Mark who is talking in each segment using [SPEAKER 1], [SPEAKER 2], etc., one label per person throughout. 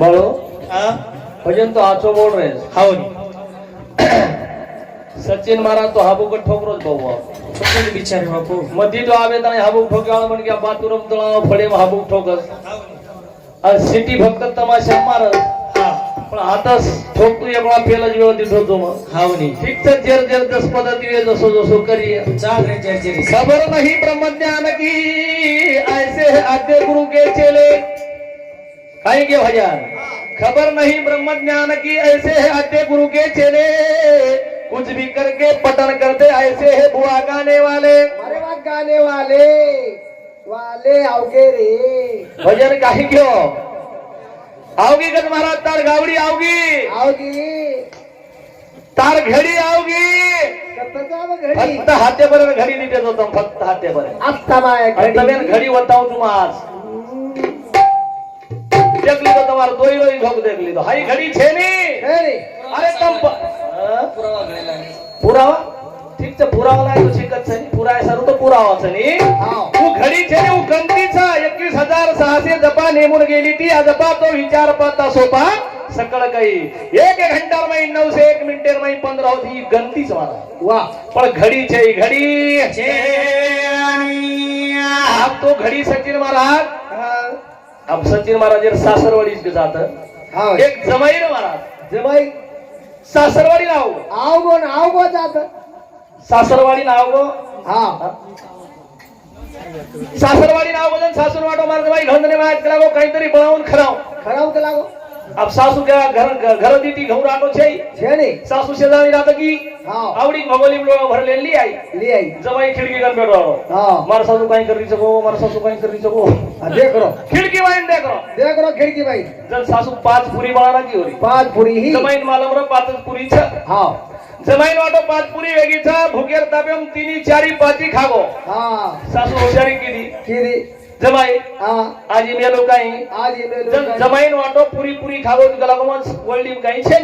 [SPEAKER 1] हा
[SPEAKER 2] भजन तो आचो बोल रे
[SPEAKER 1] हाव नी
[SPEAKER 2] सचिन महाराज तो हाबुक ठोकरोच भाऊ
[SPEAKER 1] पटेल बिचारे बापू
[SPEAKER 2] मधी तो आवे ताणे हाबुक ठोक्याळ म्हण क्या बातुरम तळाव फळे हाबुक ठोकस आणि सिटी फक्त तमाशा मारत
[SPEAKER 1] हा
[SPEAKER 2] पण आताच ठोकतो एवढा पेलाच व्यवस्थित ठोकतो मग
[SPEAKER 1] हाव नी
[SPEAKER 2] ठीक तर जेर जेर दस पद्धती वे जसो जसो करिए
[SPEAKER 1] चाल रे जय जय
[SPEAKER 2] खबर नहीं ब्रह्म ज्ञान की ऐसे आद्य गुरु के चेले खाएंगे भैया खबर नहीं ब्रह्म ज्ञान की ऐसे है आटे गुरु के चेले. कुछ भी करके पटन करते ऐसे है बुआ गाने वाले.
[SPEAKER 3] अरे वाह गाने वाले. वाले आओगे रे.
[SPEAKER 2] भजन काही क्यों आओगी कद महाराज तार गावडी आओगी.
[SPEAKER 3] आओगी.
[SPEAKER 2] तार घडी आओगी.
[SPEAKER 3] घड़ी.
[SPEAKER 2] हाथे पर घडी निघत होतो फक्त समय
[SPEAKER 3] घडी.
[SPEAKER 2] वताव तुम्हाला देखली तो तुम्हारा दो ही दो ही भोग देख ली तो। हरी
[SPEAKER 3] घड़ी
[SPEAKER 2] छे नहीं अरे तुम
[SPEAKER 1] पुरावा
[SPEAKER 2] ठीक से पुरावा ना तो ठीक छे। पुरा है सरू
[SPEAKER 3] तो
[SPEAKER 2] पुरावा छे नहीं वो घड़ी छे वो गंती छा। 21600 जपा नेमून गेली ती। आ जपा तो विचार पाता सोपा। सकळ काही एक घंटा माई नऊशे एक मिनिटे माई पंधरा होती। ही गणतीच मला
[SPEAKER 3] वा
[SPEAKER 2] पण घडी
[SPEAKER 1] छे
[SPEAKER 2] घडी। तो घडी सचिन महाराज। अब सचिन महाराज सासरवाडी जात एक जमाईर महाराज।
[SPEAKER 3] जमाई?
[SPEAKER 2] सासरवाडी नाव
[SPEAKER 3] आवगो न आवगो जात।
[SPEAKER 2] सासरवाडी नाव गो
[SPEAKER 3] हा।
[SPEAKER 2] सासरवाडी नाव बोलून सासूर वाटो मार्ग बाई घंदने माहीत केला गो काहीतरी बनवून खराव
[SPEAKER 3] खराव केला गो
[SPEAKER 2] अब सासू क्या घर घर दीती घेऊन राहतो छै?
[SPEAKER 3] छे ने
[SPEAKER 2] सासू शेजारी राहत की? आवडी भगोली भरलेली आई।
[SPEAKER 3] ली आई।
[SPEAKER 2] जमाई खिडकी गण बेटो
[SPEAKER 3] हा।
[SPEAKER 2] मार सासू काही करी सको मार सासू काही करी सको
[SPEAKER 3] हा, देख रो।
[SPEAKER 2] खिडकी वाईन दे करो
[SPEAKER 3] देख रो खिडकी बाई
[SPEAKER 2] जर सासू पाच पुरी बाळा की होरी।
[SPEAKER 3] पाच पुरी ही।
[SPEAKER 2] जमाईन मालमर पाचच पुरीच
[SPEAKER 3] हाव
[SPEAKER 2] जमाईन वाटो पाच पुरी वेगळीचा भुकेर ताब्याम तिन्ही चारी पाची खागो।
[SPEAKER 3] हा।
[SPEAKER 2] सासू हुशारी केली
[SPEAKER 3] किरी
[SPEAKER 2] जमाई. आजी मेलो काही
[SPEAKER 3] आज
[SPEAKER 2] जमाईन वाटो पुरी पुरी खागो तुला मग वळली काही छे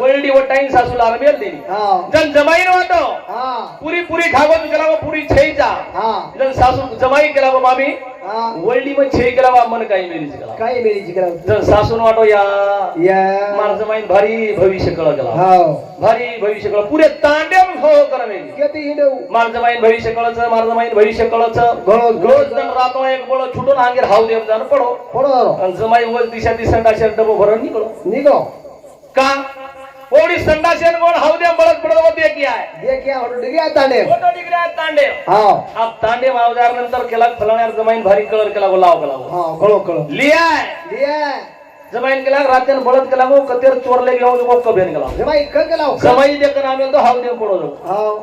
[SPEAKER 2] वळली वटाईन सासूला आरमेल दिली
[SPEAKER 3] हा.
[SPEAKER 2] जन जमाईन वाटो. पुरी पुरी खागो तुला पुरी छेईचा
[SPEAKER 3] हा.
[SPEAKER 2] जन सासू जमाई केला गो मामी. वळली मग छे केला बा मन काही मेलीच केला.
[SPEAKER 3] काय मेली जिकरा
[SPEAKER 2] जन सासून वाटो या
[SPEAKER 3] या.
[SPEAKER 2] मार जमाईन भारी भविष्य कळ गेला
[SPEAKER 3] हाव
[SPEAKER 2] भारी भविष्य कळ. पुरे तांड्याम हो करावे
[SPEAKER 3] किती हिंडू.
[SPEAKER 2] माझं माहीत भविष्य कळचं माझं माहीत भविष्य कळचं.
[SPEAKER 3] गळत-
[SPEAKER 2] रोज जण रातो एक बळ छुटून अंगेर हाव देव जाण पडो.
[SPEAKER 3] पडो.
[SPEAKER 2] जमाई वल दिशा दिसा डाशेर डबो भरून निघलो.
[SPEAKER 3] निघो.
[SPEAKER 2] का? ओडी संडाशेन गोड हाव देव बळत पडत होते की आहे
[SPEAKER 3] देख या हॉटेल डिग्री आता ने
[SPEAKER 2] फोटो डिग्री आहे तांडे
[SPEAKER 3] हाव.
[SPEAKER 2] आप तांडे मावजार नंतर केला फलाण्यार जमाईन भारी कलर केला गो लाव केला
[SPEAKER 3] हाव कळो कळो.
[SPEAKER 2] लियाय
[SPEAKER 3] लिया
[SPEAKER 2] जमाईन केला रात्यान बळत केला गो कतेर चोरले घेऊन गो कबेन केला.
[SPEAKER 3] जमा इकडे गेला
[SPEAKER 2] जमाई देखन आम्ही तो हाव देव पडो
[SPEAKER 3] हाव.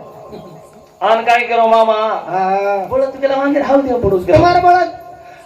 [SPEAKER 2] आन काय करो मामा?
[SPEAKER 3] हा.
[SPEAKER 2] बळत केला देव पडूच गेला
[SPEAKER 3] तुम्हार बळत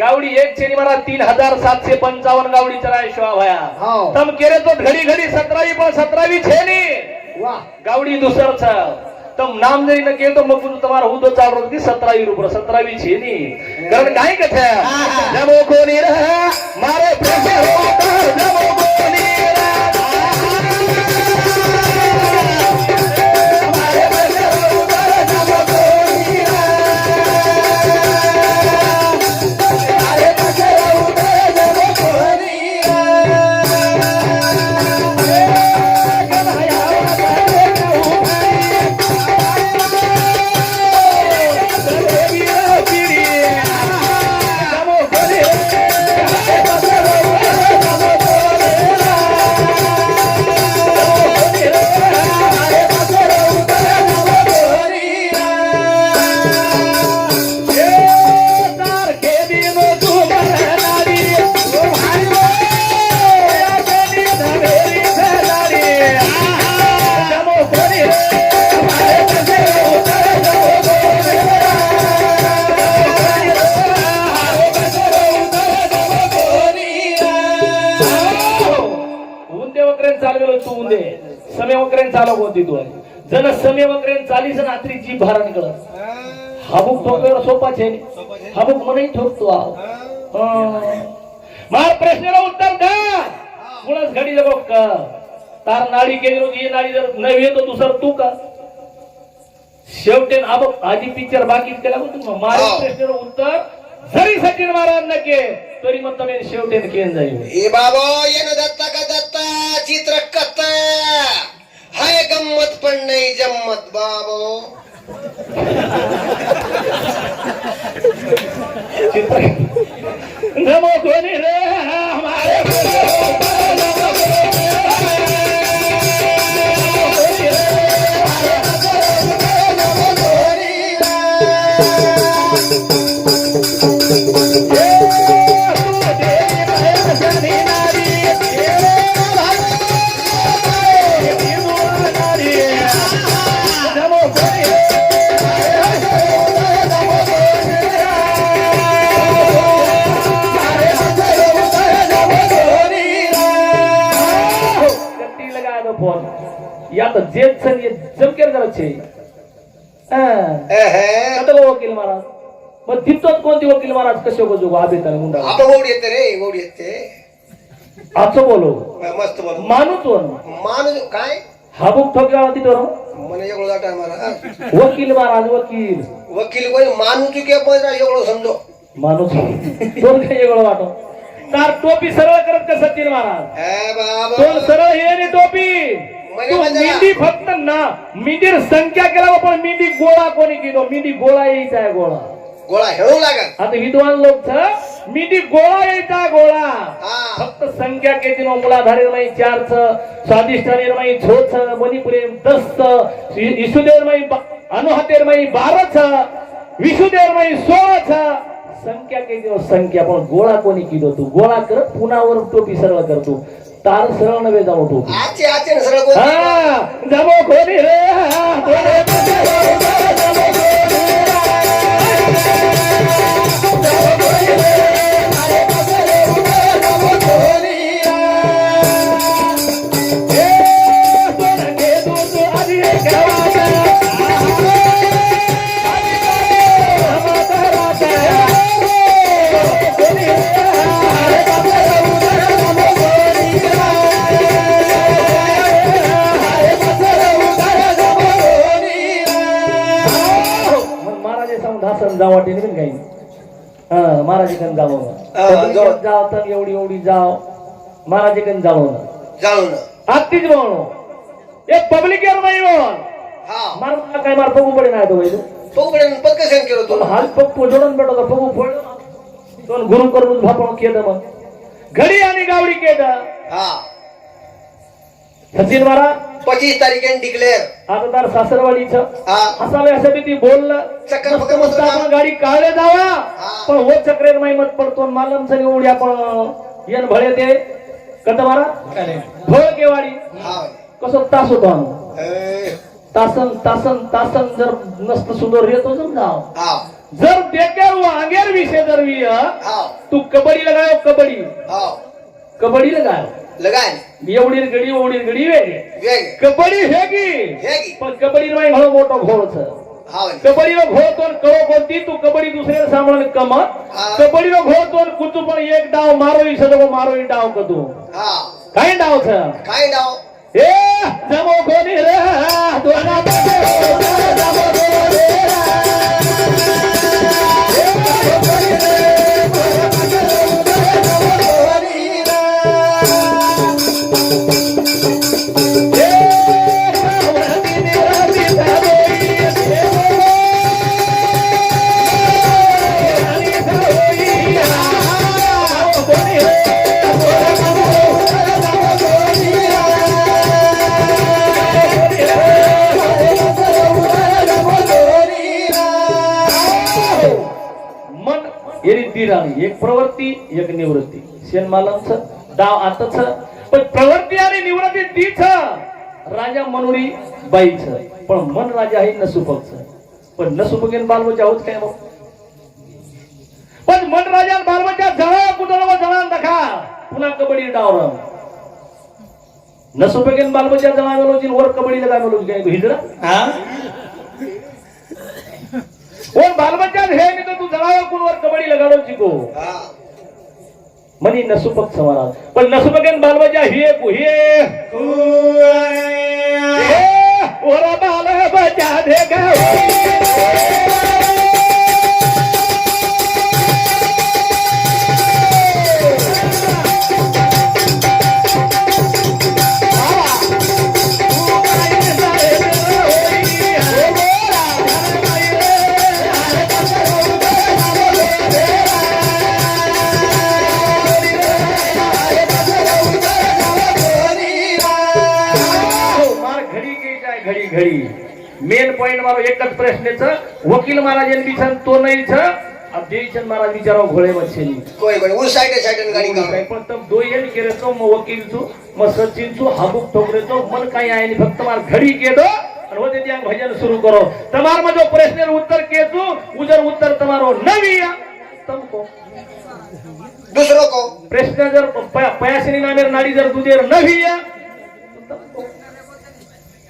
[SPEAKER 2] गावडी
[SPEAKER 3] हा
[SPEAKER 2] एक छेरी मारा तीन हजार सातशे पंचावन्न गावडी चराय शिवा भया.
[SPEAKER 3] हाव
[SPEAKER 2] तम केरे तो घडी घडी सतरावी पण सतरावी छेनी
[SPEAKER 3] वा.
[SPEAKER 2] गावडी दुसर छ तम नाम जरी न केलं तो मग तुझं तुम्हाला हुदो चाल रोज की सतरावी सतरावी छे नी कारण काय कथे? जमो कोणी रह मारे पैसे होता जमो कोणी समय वक्रेन चालीस रात्री जी भारा निकळ हाबुक ठोकवेला सोपा छे हाबुक आहो. मार प्रश्नाला उत्तर द्या. मुळच घडी जगो का? तार नाडी केली होती ही नाडी जर नव्हे तर दुसरं तू का? शेवटे अब आधी पिक्चर बाकी केला होतो मारे
[SPEAKER 4] हो.
[SPEAKER 2] प्रश्नाला उत्तर जरी सचिन महाराज नके तरी मग तुम्ही शेवटे केन जाईल
[SPEAKER 4] ए बाबा येणं दत्ता का दत्ता? चित्र कत्ता हाय गंमत पण नाही जम्मत बाबो.
[SPEAKER 2] नमो कोणी रे हमारे जेल सन ये जमकेर करत छे
[SPEAKER 4] एहे,
[SPEAKER 2] कदलो वकील महाराज मग तिथंच कोणती वकील महाराज कसे बजू आबे त्याला मुंडा
[SPEAKER 4] आता ओढ येते रे ओढ येते
[SPEAKER 2] असं बोलो
[SPEAKER 4] मस्त बोल
[SPEAKER 2] माणूस वन
[SPEAKER 4] माणूस काय
[SPEAKER 2] हाबुक ठोक्या तिथं
[SPEAKER 4] મને એવડો દાટા મારા
[SPEAKER 2] वकील महाराज वकील
[SPEAKER 4] વકીલ કોઈ માનું છું કે પૈસા એવડો સમજો
[SPEAKER 2] माणूस दोन काही वेगळं वाटो तार टोपी सरळ करत का सचिन महाराज
[SPEAKER 4] હે બાબા
[SPEAKER 2] दोन सरळ हे आणि टोपी
[SPEAKER 4] મને
[SPEAKER 2] तू मेंढी फक्त ना मेंढीर संख्या केला पण मेंढी गोळा कोणी केलो मेंढी गोळा यायचा आहे गोळा.
[SPEAKER 4] गोळा हेळू लागा
[SPEAKER 2] आता विद्वान लोक मेंढी गोळा यायचा गोळा.
[SPEAKER 4] हा.
[SPEAKER 2] फक्त संख्या केली नो मुलाधारे माई चार छ स्वादिष्टाने माई छो छ मणिपुरे दस छ ईसुदेव माई अनुहतेर माई बारा छ विशुदेव माई सोळा छ संख्या केली संख्या पण गोळा कोणी केलो तू गोळा कर पुन्हावर टोपी सरळ करतो तार सरळ नव्हे
[SPEAKER 4] जमवतो आचे आचे ना सगळं
[SPEAKER 2] हा जमो कोणी रे जाव महाराजेकडे
[SPEAKER 4] जाळवलं जाळवलं
[SPEAKER 2] आत्तीच म्हणून ये पब्लिक यार नाही हाँ.
[SPEAKER 4] मार
[SPEAKER 2] मार काय मार पगू पडे नाही तो बैल.
[SPEAKER 4] पगू पडे पग कसं केलं तो?
[SPEAKER 2] हाल पग जोडून भेटत पगू पडलं. दोन गुरु कर मुझ भापों किया था मग. घडी आणि गावडी केलं.
[SPEAKER 4] हा.
[SPEAKER 2] सचिन तार सासर
[SPEAKER 4] वाली
[SPEAKER 2] था हाँ. असल में
[SPEAKER 4] ऐसे
[SPEAKER 2] भी
[SPEAKER 4] थी
[SPEAKER 2] बोल
[SPEAKER 4] ला
[SPEAKER 2] चक्कर गाडी काले दावा
[SPEAKER 4] हाँ.
[SPEAKER 2] पण वो चक्रेर माहिमत पडतो. मालम सगळी उड़िया पण येन भळे ते? कत मारा? भळ केवाडी. कसं तास होतो आम्ही? तासन तासन तासन जर नसत सुंदर येतो जर
[SPEAKER 4] गाव
[SPEAKER 2] जर बेकार वांगेर विषय जर
[SPEAKER 4] विय
[SPEAKER 2] तू हो, कबड्डी लगायो कबड्डी. कबड्डी लगायो
[SPEAKER 4] लगाय हो.
[SPEAKER 2] एवढी गडी ओढी गडी वेगळी. कबड्डी हेगी पण कबड्डी नाही म्हणून मोठं घोळच. કબડીનો
[SPEAKER 4] ઘો
[SPEAKER 2] તોન કરો કોતી તું કબડી દુસરે સાંભળને કમ કબડીનો
[SPEAKER 4] ઘો
[SPEAKER 2] તોન કુતુ પણ એક ડાવ મારો ઈ સદકો મારો ઈ ડાવ કદુ
[SPEAKER 4] હા કાઈ
[SPEAKER 2] ડાવ છે કાઈ ડાવ એ જમો ગોની રે દોના દોના જમો शेनमालांच डाव आताच पण प्रवृत्ती आणि निवृत्ती तीच. राजा म्हणून बाईच पण मन राजा आहे नसुपकच पण नसुपकेन बालवच्या होत काय मग? पण मन राजा बालवच्या जळा कुठं जळा दखा पुन्हा कबड्डी डाव नसुपकेन बालवच्या जळा गेलो वर कबड्डी काय
[SPEAKER 4] बोलू?
[SPEAKER 2] काय हिजरा हा? और बालबच्चा है नहीं तो तू जड़ाओ कुल और कबड्डी लगा लो म्हणी नसुपक समानात पण नसुपकन बालवाजा हिये कुहिये ओरा बालवाजा दे गावी છે આ દેવચંદ મહારાજ બિચારો ઘોડે વચ્ચે નહીં
[SPEAKER 4] કોઈ કોઈ હું સાઈડે સાઈડે ગાડી કાઢું
[SPEAKER 2] પણ તમે દોઈ એમ કે તો હું વકીલ છું હું સચિન છું હાબુક ઠોકરે તો મન કઈ આય નહીં ફક્ત તમારે ઘડી કે દો અને વધે ત્યાં ભજન શરૂ કરો તમારામાં જો પ્રશ્નનો ઉત્તર કે છું ઉજર ઉત્તર તમારો નવી આ. તમ કહો
[SPEAKER 4] दूसरों को
[SPEAKER 2] प्रश्न जर प- पयासिनी नामेर नाडी जर तुझेर नव्ही या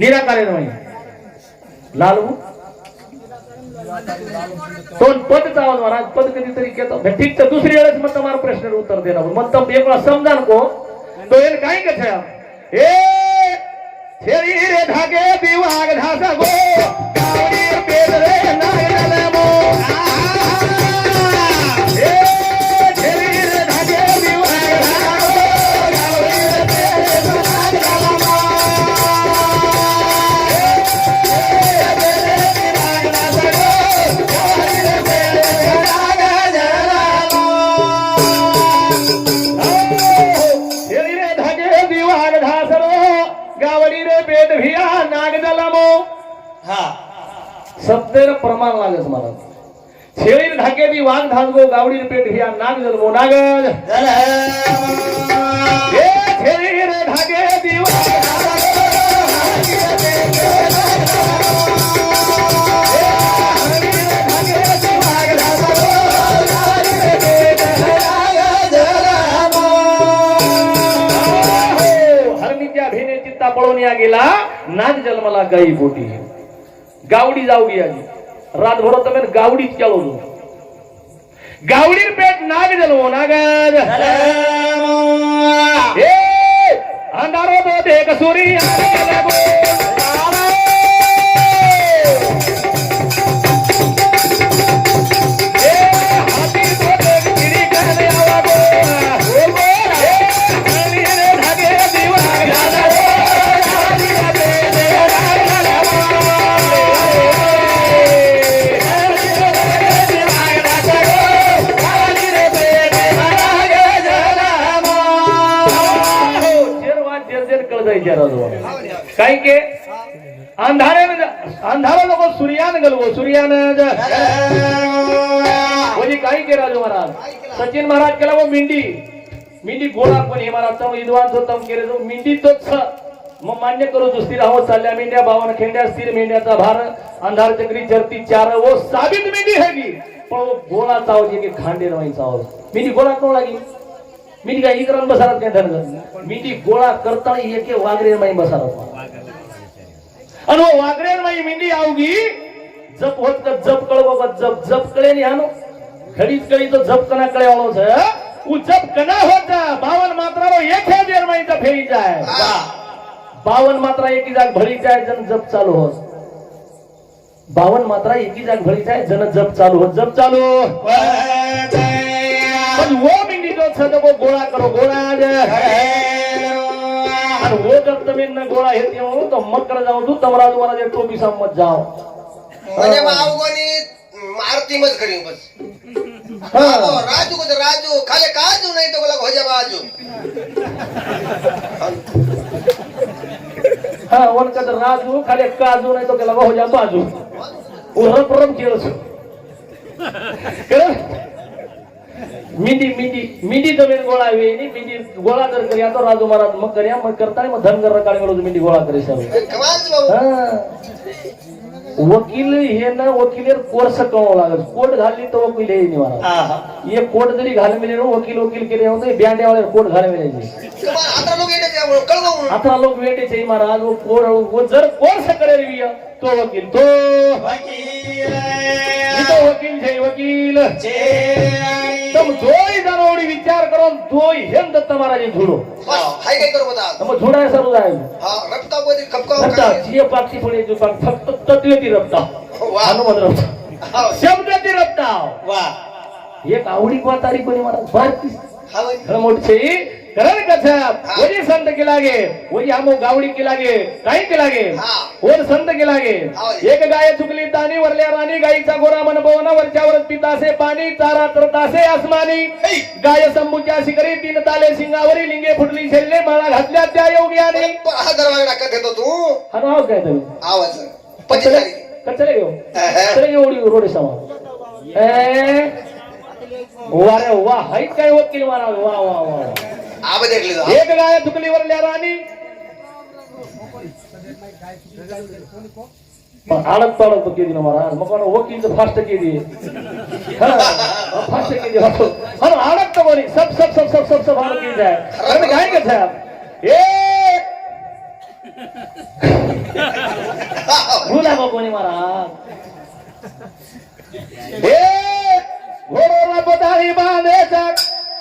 [SPEAKER 2] निराकारण लालू? दोन पद चावल महाराज पद कधीतरी घेतो. म्हणजे ठीक तर दुसरी वेळेस मत तुम्हाला प्रश्न उत्तर देणार मत एक वेळा समजा को तो येईल काय का हे धागे दिवाग धासा गो. पेद रे नाग नलमो आ भिया प्रमाण जलमो. ए हो, हरणी रे धागे दी वाघ धासगो, गावडी पेट भिया नाग जलमो. हरणीच्या भेने चित्ता पळून या गेला नाग जन्मला गाई पोटी ગાવડી જાવડી આજે રાતભરો તમે ગાવડી જ ચાલો છો ગાવડી પેટ નાગ જલવો નાગર અંધારો તો દેખ સુરી गलवो सूर्यानंद म्हणजे काही के राजू महाराज? सचिन महाराज केला व मेंढी. मेंढी गोळा पण हे महाराज तम विद्वान जो केले. जो मेंढी तोच. मग मान्य करू स्थिर आहोत चालल्या मेंढ्या भावन खेंड्या स्थिर मेंढ्याचा भार. अंधार चक्री चरती चार वो साबित मेंढी हेगी. पण गोळा चावज की खांडे रवाई चावज मेंढी गोळा कोण लागेल मेंढी काय इकरान बसारात काय धरलं मेंढी गोळा करताना एके वागरे माई बसारात आणि वागरे माई मेंढी आवगी. जप होत का जप कळ बाबा जप जप कळे आणो घडीत कळी तो जप कना कळे आलो जप कना होता. बावन मात्रा एक हजार माहिती तर फेरी जाय बावन मात्रा एकी जाग भरी जाय जन जप चालू होत. बावन मात्रा एकी जाग भरी जाय जन जप चालू होत. जप चालू. पण वो मिंडी तो छत वो गोळा करो गोळा आणि वो जर तमीन गोळा हे येऊ तर मकर जाऊ तू तमराज वराजे टोपी
[SPEAKER 4] सांग मत जाऊ म्हणजे मावगोनी मारतीमच
[SPEAKER 2] घरी
[SPEAKER 4] बस. राजू कुठे? राजू खाले काजू नाही तो बोला भोजा बाजू
[SPEAKER 2] हा वनकत राजू खाले काजू नाही तो केला भोजा बाजू उरम पुरम खेळ मिंदी मिंदी मिंदी जमीन गोळा वेळी मिंदी गोळा कर करी आता राजू महाराज मग करी मग करताय मग धनगर काळ
[SPEAKER 4] मिंदी गोळा करी
[SPEAKER 2] सर्व. वकील हे ना वकील कोर्स कळावं लागत कोट घालली तर वकील हे निवारा हे कोट जरी घालून वकील वकील केले होते बँड्यावाले कोट
[SPEAKER 4] घालून त्यामुळे
[SPEAKER 2] आता लोक वेटे चाहिए महाराज. वो कोर वो जर कोर से करे तो वकील तो.
[SPEAKER 1] वकील. तो
[SPEAKER 2] वकील छे वकील. तुम दोई जणोडी विचार करून दोई हेम दत्त महाराज
[SPEAKER 4] झुडो हाय काय करू बता
[SPEAKER 2] मग झुडा सरू जाय
[SPEAKER 4] हा रक्ता बोली खपका
[SPEAKER 2] रक्ता जी पाक्षी पडे जो पाक फक्त तत्वे रक्ता.
[SPEAKER 4] वाह
[SPEAKER 2] हनुमान रक्ता.
[SPEAKER 4] शब्द
[SPEAKER 2] ती रक्ता.
[SPEAKER 1] वाह
[SPEAKER 2] एक आवडी कोतारी कोणी
[SPEAKER 4] महाराज?
[SPEAKER 2] भारतीय. मोठे करण कसा वही संत के लागे वही आमो गावडी के लागे काही
[SPEAKER 4] के
[SPEAKER 2] लागे और संत के
[SPEAKER 4] लागे
[SPEAKER 2] एक गाय चुकली तानी वरल्या राणी गायीचा गोरा मन भवना वरच्यावर पितासे पाणी चारा तरतासे आसमानी. गाय संबुच्या शिकरी तीन ताले सिंगावरी लिंगे फुटली शेल्ले माळा घातल्या त्या योग्याने.
[SPEAKER 4] हा दरवाजा टाकत येतो तू.
[SPEAKER 2] हा नाव काय तू
[SPEAKER 4] आवाज. पचले
[SPEAKER 2] कचले घेऊ एवढी रोड समा वारे वा हाईट काय होत केली मारा वा वा वा. एक गाय चुकलीवरल्या राणी. पण आडत केली ना महाराज मग कोणा वकील फास्ट केली. फास्ट केली. तो बोली सब सब सब सब सब सब हम की जाए अरे के साहब? ए! भूला को कोणी महाराज ए! घोडोला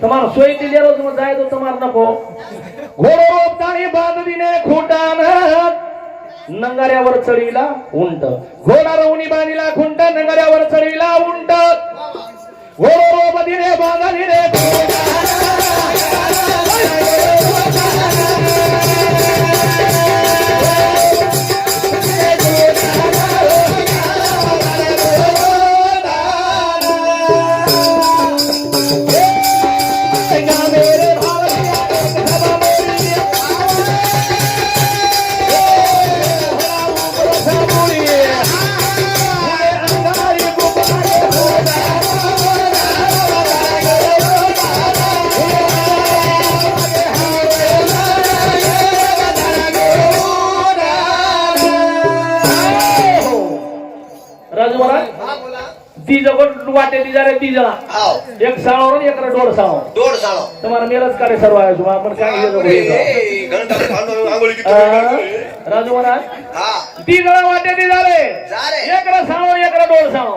[SPEAKER 2] તમારો સોય થી લેરો તમે જાય તો તમાર નફો ઘોડો રોપતાની બાંધવીને ખૂટાન नंगाऱ्यावर चढविला उंट. घोडा रवणी बांधीला खुंट नंगार्यावर चढीला उंट. घोडो
[SPEAKER 4] दिने बांधली
[SPEAKER 2] रे मला नेलच का रे सर्व आपण काय राजू
[SPEAKER 4] म्हणा
[SPEAKER 2] ती जरा वाटे ती झाले.
[SPEAKER 4] जा रे.
[SPEAKER 2] एकरा डोळ
[SPEAKER 4] सावो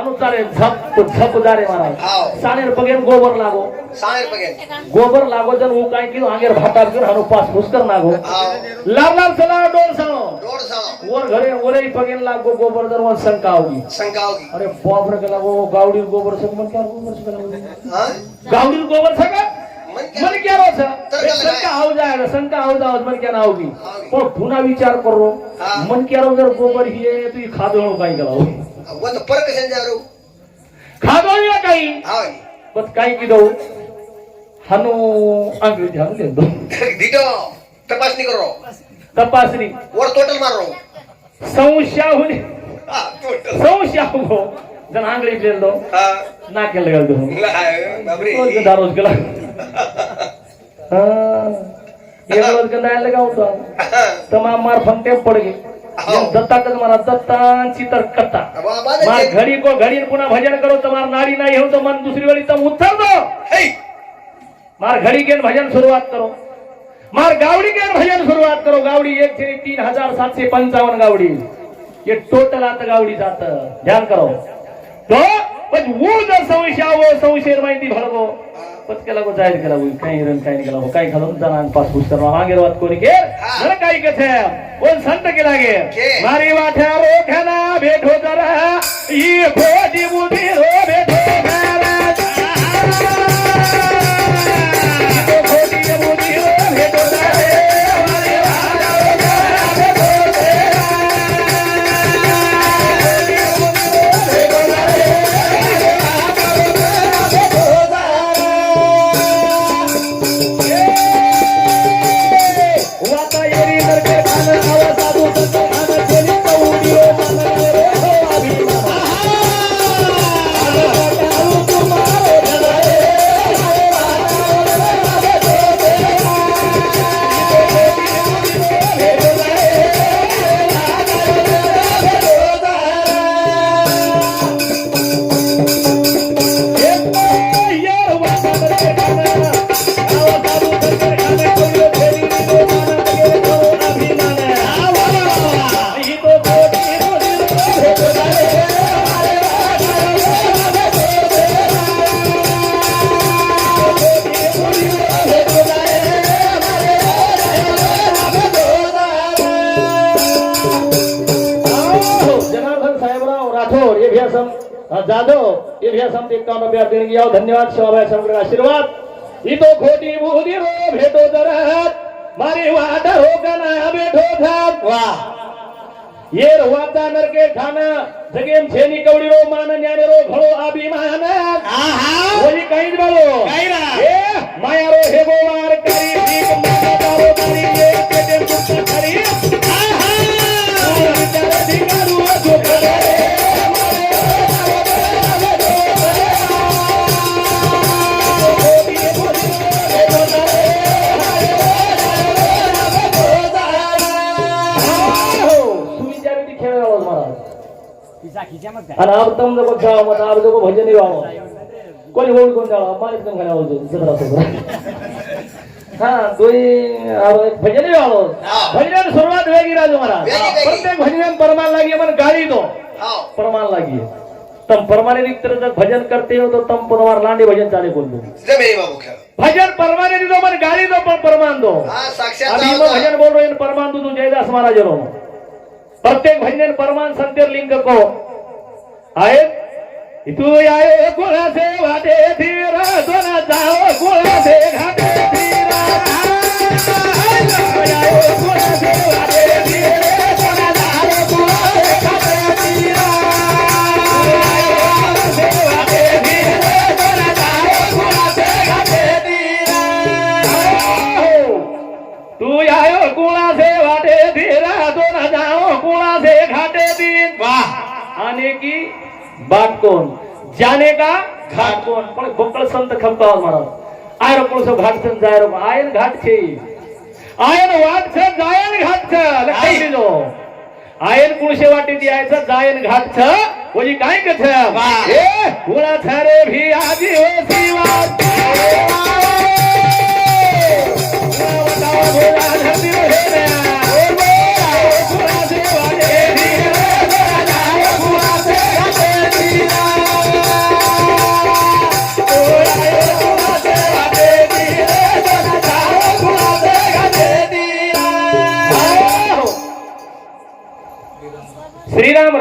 [SPEAKER 2] अनु झप झप जा महाराज. सानेर बघेन गोबर लागो. गोबर लागो जन ऊ काय की आंगेर भातार कर हनु पास नागो लाल लाल सला डोळ
[SPEAKER 4] सावो
[SPEAKER 2] वर घरे ओले पगेन लागो गोबर जर वन संका होगी. अरे बाप रे गावडील गोबर सग मन गावडील गोबर सग
[SPEAKER 4] मन क्या
[SPEAKER 2] क्या रोज
[SPEAKER 4] तर का
[SPEAKER 2] आव जाएगा शंका आव जाओ मन क्या ना होगी. पण पुन्हा विचार करो।
[SPEAKER 4] हा.
[SPEAKER 2] मन क्या रो गोबर ही है तो ये खादो काही करावं
[SPEAKER 4] वो तो परक संजारो
[SPEAKER 2] खादो या काही बस काही की दो। हनु आंगली ध्यान दे दो।
[SPEAKER 4] दिटो तपासणी करो।
[SPEAKER 2] तपासणी।
[SPEAKER 4] वर टोटल मारो।
[SPEAKER 2] संशया
[SPEAKER 4] हा
[SPEAKER 2] संशया हो ನಾನು ಆಂಗ್ಲ ಇಡ್ಲಿಂದು ನಾಲ್ಕೆಲ್ಲ ಕಲ್ತು ದಾರೋಜ್ಕಲ ಏಳು
[SPEAKER 4] ವರ್ಷದಿಂದ
[SPEAKER 2] ಎಲ್ಲ ಕಾವತ್ತು ತಮ್ಮ ಮಾರ್ ಫಂತೆ ಪಡಗಿ दत्ता
[SPEAKER 4] कच
[SPEAKER 2] मला दत्तांची मार घडी को घडी पुन्हा भजन करो तर मार नाडी नाही येऊ तर मन दुसरी वेळी तर
[SPEAKER 4] उत्तर
[SPEAKER 2] दो मार घडी घेऊन भजन सुरुवात करो. मार गावडी घेऊन भजन सुरुवात करो. गावडी एक तीन हजार सातशे पंचावन्न गावडी. हे टोटल आता गावडी जात. ध्यान करो. तो पण वो जर संशय आवो संशय माहिती पचक्याला गो जाहीर केला होईल काही रन काही हो काही घालून जाणार पास पुस करणार मागे वात कोणी के
[SPEAKER 4] हा.
[SPEAKER 2] जरा काही कथे कोण संत केला गे? मारी वाठ्या रोख्याना भेटो जरा ही खोटी बुधी रो भेटो. जाधव ये भैया सम एक काम रुपया देणगी आओ धन्यवाद शिवाभाई समग्र आशीर्वाद. ही तो खोटी बुधी रो भेटो जरात मारी वाट हो कना भेटो थाप वाह ये रवाता नरके खाना जगेम छेनी कवडी रो मान न्याने रो घडो अभिमान. वही काहीच बाळो
[SPEAKER 1] काही ना.
[SPEAKER 2] ए माया रो हे गोवार करी मागा दारो करी ये पेटे मुक्त करी. आणि आबतम जगो खेळा मग आब जगो भजन व्हावं कोणी होईल कोण जाळा मालिक पण खाण्या होतो जत्रा सोबत. हा दोई आब भजन व्हावं
[SPEAKER 4] हा.
[SPEAKER 2] भजन सुरुवात वेगळी राजू महाराज. प्रत्येक भजन परमान लागी मन गाडी दो
[SPEAKER 4] हाव.
[SPEAKER 2] परमान लागी तम परमाने रिक्त भजन करते हो तो तम परमार लांडी भजन चाले
[SPEAKER 4] बाबू खेळ.
[SPEAKER 2] भजन परमाने दो मन गाडी दो पण परमान दो
[SPEAKER 4] हा
[SPEAKER 2] अभी भजन बोल रहे हैं परमान तू जयदास महाराज रो प्रत्येक भजन परमान संतेर लिंग को। आहे? तू आयो गुणा से वाटे धीर दोना जाओ गुणा से घाटे धीर आयो गुणा से वाटे बात कौन जाने का? घाट कौन पण बकळ संत खमका महाराज आयर कोण सो घाट सन जायर आयन घाट छे आयन वाट छ जायन घाट छ लक्षात देजो आयन कुणशे वाटे ती आयचं जायन घाट छ ओजी काय कथ ए कुणा छ रे भी आजी हो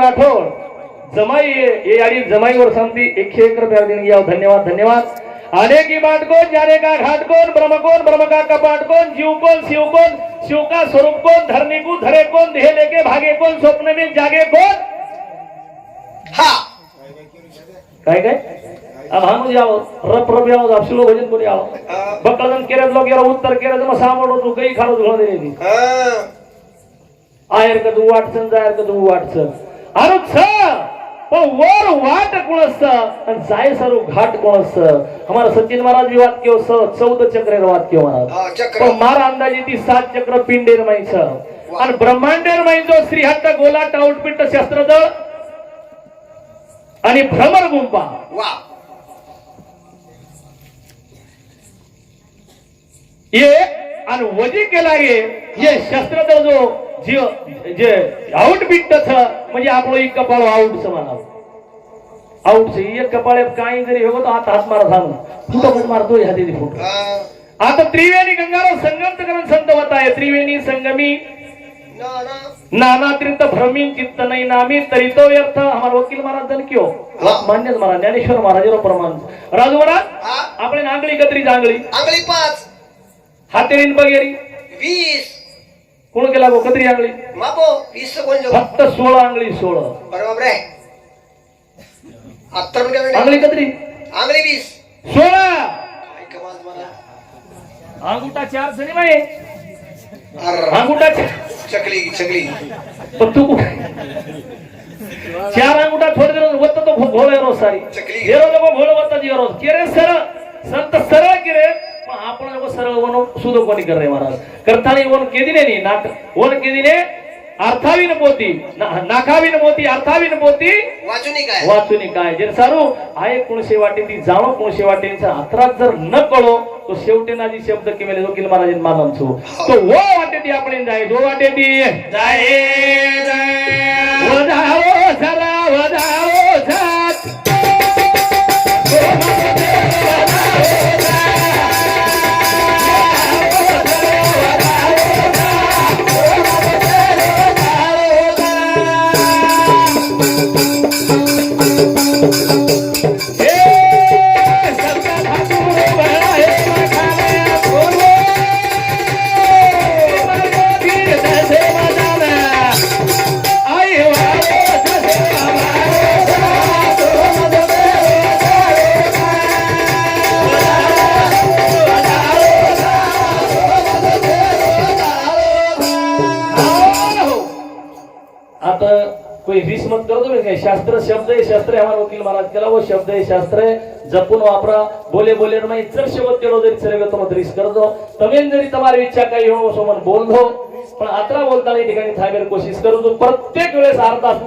[SPEAKER 2] राठोड. जमाई ये याडी जमाईवर समती एकशे एक रुपया देणगी याव धन्यवाद धन्यवाद. आने की बाट कोण जाने का घाट कोण ब्रह्म कोण ब्रह्म का कपाट कोण जीव कोण शिव कोण शिव का स्वरूप कोण धरणी को धरे कोण देह लेके भागे कोण स्वप्न में जागे कोण
[SPEAKER 4] हा.
[SPEAKER 2] काय काय? अब हम जाओ रप रप यावं आपशिलो भजन कोणी यावं.
[SPEAKER 4] हा.
[SPEAKER 2] बक्कळजन केरज लोक याला उत्तर केरज मग सामोर तू गई खालो धुळा दिलेली
[SPEAKER 4] हा.
[SPEAKER 2] आयर का तू वाटसन जायर का तू वाटसन. अरे पण वर वाट कोण असतं आणि जाय सारू घाट कोण असतं हमारा सचिन महाराज भी वाद केव चौद चक्र वाद केव महाराज
[SPEAKER 4] चक्र.
[SPEAKER 2] पण मारा अंदाजे ती सात चक्र पिंडेर माहीत आणि ब्रह्मांडेर माहीत जो श्रीहट्ट गोला टाऊटपिट्ट शस्त्रदळ आणि भ्रमर गुंपा. ये आणि वजी केला ये शस्त्रदळ जो जे जे आउट बिट्ट छ म्हणजे आपलं एक कपाळ आउट म्हणावं आउट से एक कपाळे काही जरी हो तो हात हात मारा झालं फुटो पण मारतो ह्या दिदी फुट
[SPEAKER 4] हा.
[SPEAKER 2] आता त्रिवेणी गंगाराव संगम करून संत होत आहे त्रिवेणी संगमी
[SPEAKER 4] ना ना
[SPEAKER 2] नाना तीर्थ भ्रमीन चित्त नाही नामी तरी तो व्यर्थ हमारा वकील महाराज जन क्यों मान्यच महाराज ज्ञानेश्वर महाराज प्रमाण राजू महाराज
[SPEAKER 4] हा
[SPEAKER 2] આપણે નાંગળી કતરી જાંગળી
[SPEAKER 4] आंगळी पाच
[SPEAKER 2] હાથેરીન બગેરી
[SPEAKER 4] वीस कोण
[SPEAKER 2] केला
[SPEAKER 4] गो? कत्री आंगळी? ಮಾಪು ಇಷ್ಟು
[SPEAKER 2] फक्त सोळा
[SPEAKER 4] आंगळी सोळा.
[SPEAKER 2] ಬರಬ್ರೆ
[SPEAKER 4] ಹತ್ತರ आंगळी कत्री
[SPEAKER 2] ಆಂಗ್ಲಿ ಬೀಸ್ सोळा. अंगुटा चार
[SPEAKER 4] सणी
[SPEAKER 2] माय अंगुठा
[SPEAKER 4] चकली चकली.
[SPEAKER 2] पण तू कुठे? चार अंगुटा थोडे दिवस वत तो भोळ येरो
[SPEAKER 4] सारी.
[SPEAKER 2] चकली. येरो लोक भोळ जी रोज. किरे सर संत सरळ किरे. આપણે લોકો સર્વનો સુદો કોની કરે મહારાજ કરતાની ઓન કેદીને ની નાક ઓન કેદીને અર્થાવીને પોતી નાખાવીને પોતી અર્થાવીને પોતી વાચુની કાય વાચુની કાય જે સારું આ એક કોણ સેવાટીથી જાણો કોણ સેવાટીની હાથરાત જર ન કળો તો શેવટેના જે શબ્દ કે મેલે વકીલ મહારાજ માનમ છું તો વો વાટેથી આપણે જાય જો વાટેથી જાય જાય વધાવો સરા વધાવો शब्द आहे शास्त्र आहे. जपून वापरा. बोले बोले नाही जर शेवट केलो जरी सर्व तुम्हाला करतो. तमेन जरी तुम्हाला इच्छा काही हो सोमन बोल दो पण आता बोलताना ठिकाणी थांबेल कोशिश करू प्रत्येक वेळेस अर्धा